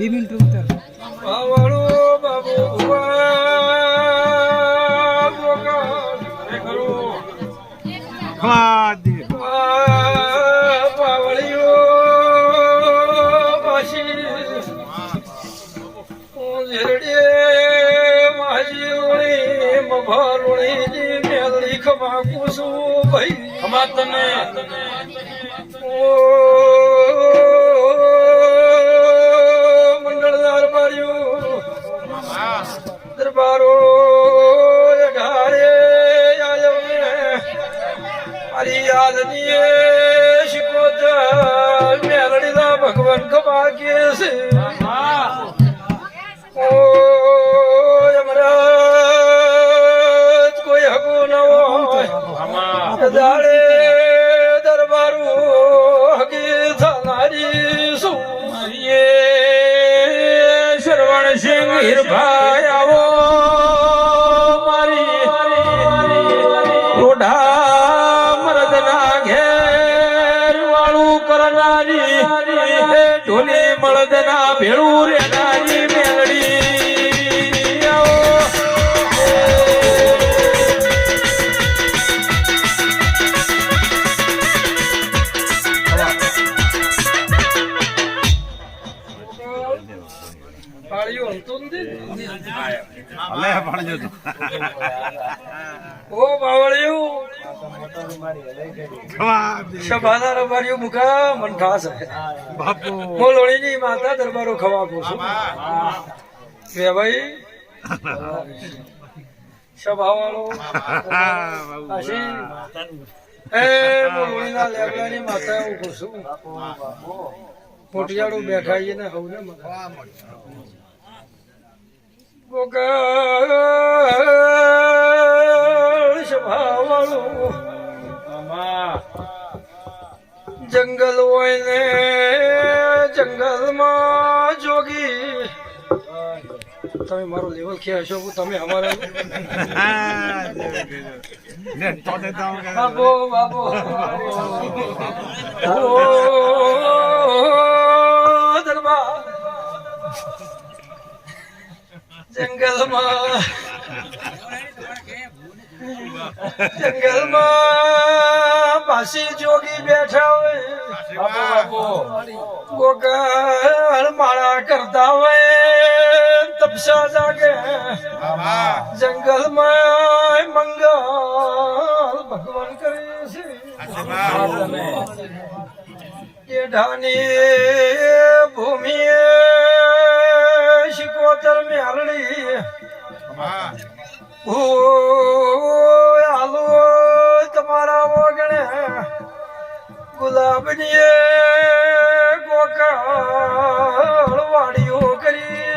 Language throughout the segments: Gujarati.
મિનિટ ઉતર આવળો બાબુ ભુવા મેલડી ખમા કુસુ ભાઈ. ખમા તને મંડળદાર મારી યાદની શિકોતર મેલડીના ભગવાન ખમા કે છે. ઓ યમરાજ કોઈ હગો ન હોય. દાડે દરબારો હગી થનારી શું? શ્રવણ સિંહ હીરભાઈ ઢોલી મળદના ભેળું રેનારી મેલડી ઓ બાવળિયું સભાના રબારીઓ મુકા મન ખાસ બાપુ હું લોણીની માતા દરબારો ખવા છું. બે ભાઈ સભાવાળો એ હું લેબડાની માતા હું છું મોટિયાળું બેઠા ને હવને ગોગળ જંગલ હોય ને જંગલમાં જોગી. તમે મારો લેવલ કે હશો તમે અમારા બાબો બાબો. જંગલમાં. જંગલમાં પાસી જોગી બેઠા હોય. ગોકાળ માળા કરતા હોય તપસા જાગે. જંગલમાં મંગલ ભગવાન કરે છે. ભૂમિએ મેરડી ઓ તમારા વગણે ગુલાબની ગોકળ વાડીઓ કરી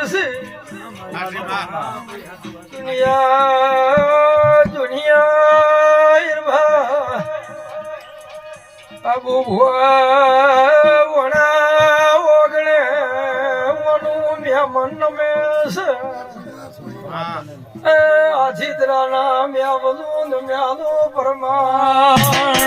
દુનિયા દુનિયા અબુ ભુવા મનું નમે છે એ આધિતરાના મ્યાવલું મ્યાલો પરમા